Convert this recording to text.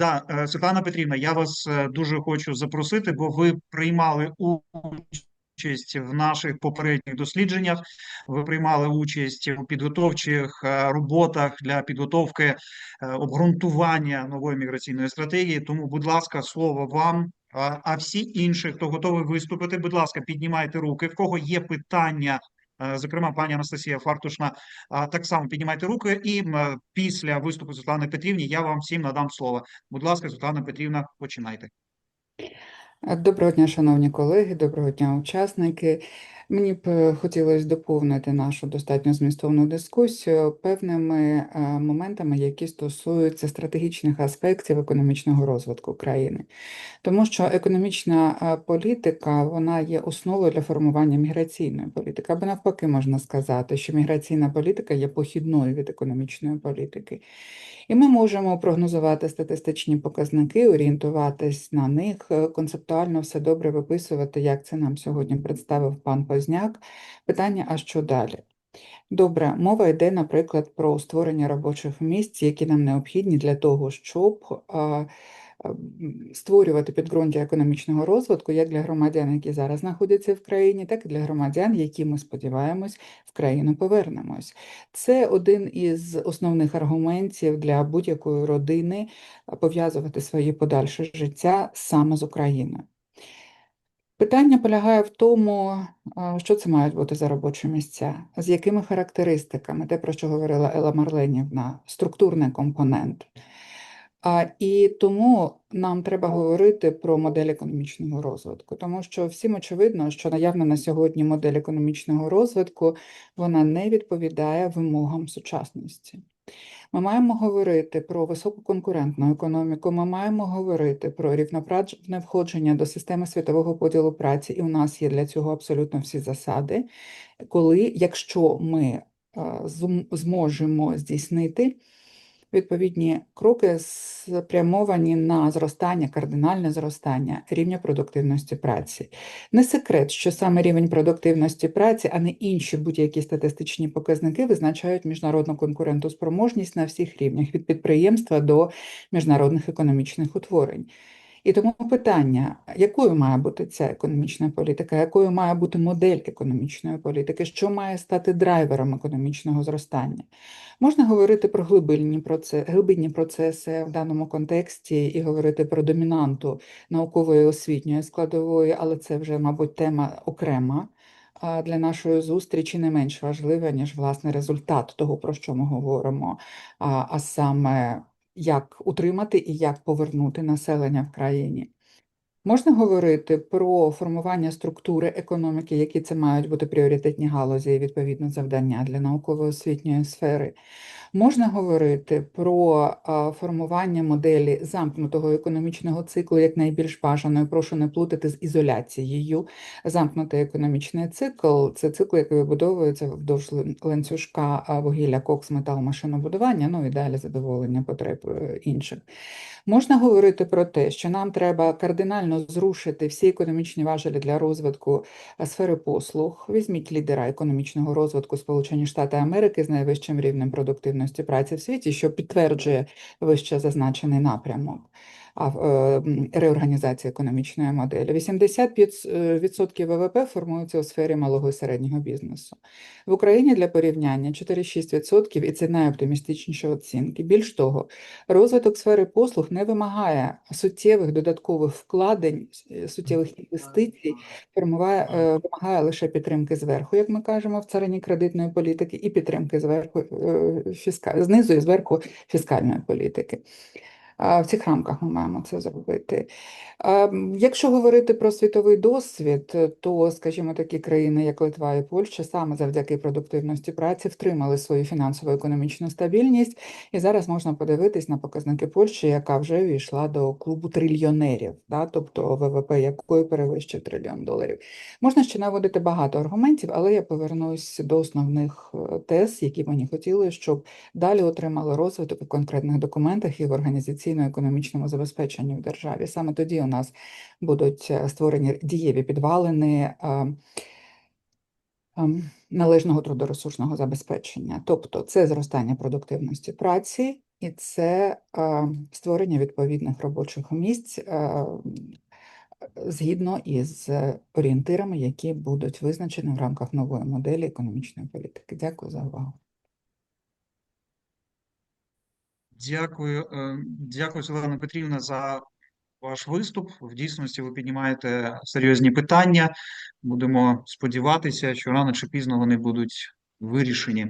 Да, е, Світлана Петрівна, я вас е, дуже хочу запросити, бо ви приймали участь в наших попередніх дослідженнях. Ви приймали участь у підготовчих е, роботах для підготовки обґрунтування нової міграційної стратегії. Тому, будь ласка, слово вам. А всі інші, хто готовий виступити, будь ласка, піднімайте руки. В кого є питання зокрема, пані Анастасія Фартушна, так само піднімайте руки, і після виступу Світлани Петрівні я вам всім надам слово. Будь ласка, Світлана Петрівна, починайте. Доброго дня, шановні колеги, доброго дня, учасники. Мені б е, хотілося доповнити нашу достатньо змістовну дискусію певними е, моментами, які стосуються стратегічних аспектів економічного розвитку країни. Тому що економічна е, політика вона є основою для формування міграційної політики, або навпаки, можна сказати, що міграційна політика є похідною від економічної політики. І ми можемо прогнозувати статистичні показники, орієнтуватись на них, концептуально все добре виписувати, як це нам сьогодні представив пан Позняк. Питання: а що далі? Добре, мова йде, наприклад, про створення робочих місць, які нам необхідні для того, щоб створювати підґрунтя економічного розвитку як для громадян, які зараз знаходяться в країні, так і для громадян, які ми сподіваємось в країну повернемось. Це один із основних аргументів для будь-якої родини пов'язувати своє подальше життя саме з Україною. Питання полягає в тому, що це мають бути за робочі місця, з якими характеристиками, те, про що говорила Ела Марленівна, структурний компонент. І тому нам треба говорити про модель економічного розвитку, тому що всім очевидно, що наявна на сьогодні модель економічного розвитку вона не відповідає вимогам сучасності. Ми маємо говорити про висококонкурентну економіку, ми маємо говорити про рівноправне входження до системи світового поділу праці, і у нас є для цього абсолютно всі засади, коли, якщо ми зможемо здійснити відповідні кроки спрямовані на зростання, кардинальне зростання рівня продуктивності праці. Не секрет, що саме рівень продуктивності праці, а не інші будь-які статистичні показники визначають міжнародну конкурентоспроможність на всіх рівнях від підприємства до міжнародних економічних утворень. І тому питання, якою має бути ця економічна політика, якою має бути модель економічної політики, що має стати драйвером економічного зростання? Можна говорити про глибинні процеси, глибинні процеси в даному контексті і говорити про домінанту наукової освітньої складової, але це вже, мабуть, тема окрема. Для нашої зустрічі не менш важлива, ніж власне результат того, про що ми говоримо, а саме як утримати і як повернути населення в країні. Можна говорити про формування структури економіки, які це мають бути пріоритетні галузі і відповідно завдання для науково-освітньої сфери. Можна говорити про формування моделі замкнутого економічного циклу як найбільш бажаної, прошу не плутати з ізоляцією. Замкнутий економічний цикл це цикл, який вибудовується вдовж ланцюжка вугілля, кокс, метал, машинобудування, ну і далі задоволення потреб е, інших. Можна говорити про те, що нам треба кардинально зрушити всі економічні важелі для розвитку е, сфери послуг. Візьміть лідера економічного розвитку Сполучені Штати Америки з найвищим рівнем продуктивності праці в світі, що підтверджує вище зазначений напрямок. Е, реорганізації економічної моделі. 85% ВВП формуються у сфері малого і середнього бізнесу. В Україні для порівняння 4-6% і це найоптимістичніші оцінки. Більш того, розвиток сфери послуг не вимагає суттєвих додаткових вкладень, е, суттєвих інвестицій, формує, е, вимагає лише підтримки зверху, як ми кажемо, в царині кредитної політики, і підтримки зверху фіска... знизу і зверху фіскальної політики. В цих рамках ми маємо це зробити. Якщо говорити про світовий досвід, то, скажімо, такі країни, як Литва і Польща, саме завдяки продуктивності праці втримали свою фінансово-економічну стабільність, і зараз можна подивитись на показники Польщі, яка вже війшла до клубу трильйонерів, да, тобто ВВП якої перевищує трильйон доларів. Можна ще наводити багато аргументів, але я повернусь до основних е, тез, які мені хотіли, щоб далі отримали розвиток у конкретних документах і в організаційно-економічному забезпеченні в державі. Саме тоді у нас будуть е, створені дієві підвалини належного трудоресурсного забезпечення. Тобто це зростання продуктивності праці, і це створення відповідних робочих місць згідно із е, орієнтирами, які будуть визначені в рамках нової моделі економічної політики. Дякую за увагу. Дякую, е, дякую, Селена Петрівна, за ваш виступ. В дійсності ви піднімаєте серйозні питання. Будемо сподіватися, що рано чи пізно вони будуть вирішені.